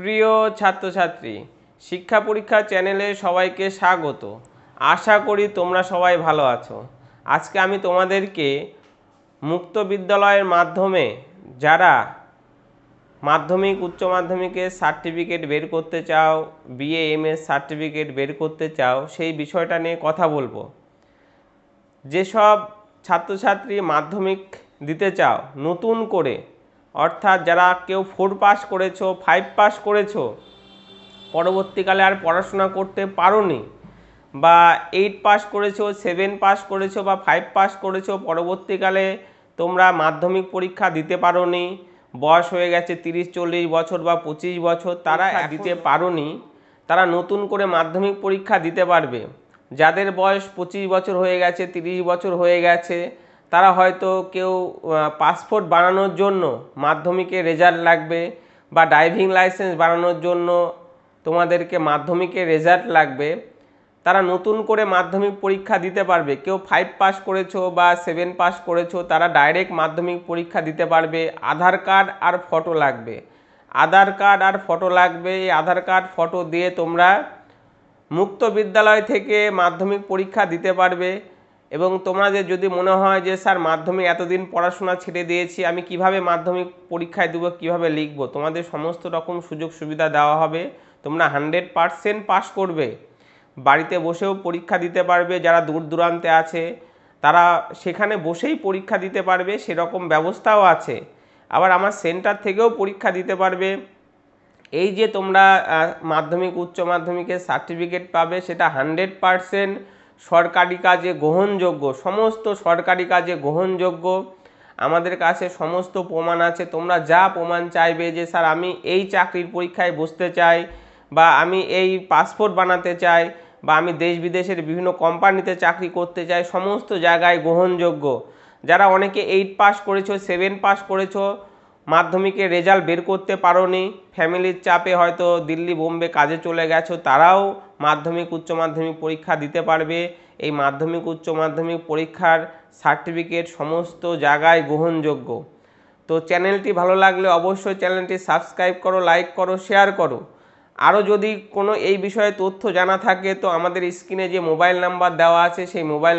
প্রিয় ছাত্রছাত্রী, শিক্ষা পরীক্ষা চ্যানেলে সবাইকে স্বাগত। আশা করি তোমরা সবাই ভালো আছো। আজকে আমি তোমাদেরকে মুক্ত বিদ্যালয়ের মাধ্যমে যারা মাধ্যমিক, উচ্চ মাধ্যমিকের সার্টিফিকেট বের করতে চাও বিএ এম এস সার্টিফিকেট বের করতে চাও, সেই বিষয়টা নিয়ে কথা বলব। যেসব ছাত্রছাত্রী মাধ্যমিক দিতে চাও, নতুন করে অর্থাৎ যারা কেউ ফোর পাস করেছ ফাইভ পাস করেছ পরবর্তীকালে আর পড়াশোনা করতে পারোনি বা এইট পাস করেছ সেভেন পাস করেছ বা ফাইভ পাস করেছ পরবর্তীকালে তোমরা মাধ্যমিক পরীক্ষা দিতে পারোনি বয়স হয়ে গেছে তিরিশ চল্লিশ বছর বা পঁচিশ বছর তারা দিতে পারোনি তারা নতুন করে মাধ্যমিক পরীক্ষা দিতে পারবে। যাদের বয়স পঁচিশ বছর হয়ে গেছে তিরিশ বছর হয়ে গেছে তারা হয়তো কেউ পাসপোর্ট বানানোর জন্য মাধ্যমিকে রেজাল্ট লাগবে বা ড্রাইভিং লাইসেন্স বানানোর জন্য তোমাদেরকে মাধ্যমিকে রেজাল্ট লাগবে। তারা নতুন করে মাধ্যমিক পরীক্ষা দিতে পারবে। কেউ ফাইভ পাস করেছ বা সেভেন পাস করেছ, তারা ডাইরেক্ট মাধ্যমিক পরীক্ষা দিতে পারবে। আধার কার্ড আর ফটো লাগবে। আধার কার্ড আর ফটো লাগবে। এই আধার কার্ড ফটো দিয়ে তোমরা মুক্ত বিদ্যালয় থেকে মাধ্যমিক পরীক্ষা দিতে পারবে। এবং তোমাদের যদি মনে হয় যে, স্যার, মাধ্যমিক এতদিন পড়াশোনা ছেড়ে দিয়েছি, আমি কীভাবে মাধ্যমিক পরীক্ষায় দেবো, কীভাবে লিখব? তোমাদের সমস্ত রকম সুযোগ সুবিধা দেওয়া হবে। তোমরা হান্ড্রেড পারসেন্ট পাস করবে। বাড়িতে বসেও পরীক্ষা দিতে পারবে। যারা দূর দূরান্তে আছে, তারা সেখানে বসেই পরীক্ষা দিতে পারবে। সেরকম ব্যবস্থাও আছে। আবার আমার সেন্টার থেকেও পরীক্ষা দিতে পারবে। এই যে তোমরা মাধ্যমিক, উচ্চ মাধ্যমিকের সার্টিফিকেট পাবে, সেটা হান্ড্রেড পারসেন্ট সরকারি কাজে গ্রহণযোগ্য, সমস্ত সরকারি কাজে গ্রহণযোগ্য। আমাদের কাছে সমস্ত প্রমাণ আছে, তোমরা যা প্রমাণ চাইবে যে, স্যার, আমি এই চাকরির পরীক্ষায় বসতে চাই বা আমি এই পাসপোর্ট বানাতে চাই বা আমি দেশ বিদেশের বিভিন্ন কোম্পানিতে চাকরি করতে চাই, সমস্ত জায়গায় গ্রহণযোগ্য। যারা অনেকে এইট পাস করেছ, সেভেন পাস করেছ মাধ্যমিকের রেজাল্ট বের করতে পারোনি। ফ্যামিলির চাপে হয়তো দিল্লি, বোম্বে কাজে চলে গেছো, তারাও মাধ্যমিক, উচ্চ মাধ্যমিক পরীক্ষা দিতে পারবে। এই মাধ্যমিক, উচ্চ মাধ্যমিক পরীক্ষার সার্টিফিকেট সমস্ত জায়গায় গ্রহণযোগ্য। তো চ্যানেলটি ভালো লাগলে অবশ্যই চ্যানেলটি সাবস্ক্রাইব করো, লাইক করো, শেয়ার করো। আরও যদি কোনো এই বিষয়ে তথ্য জানা থাকে, তো আমাদের স্ক্রিনে যে মোবাইল নাম্বার দেওয়া আছে, সেই মোবাইল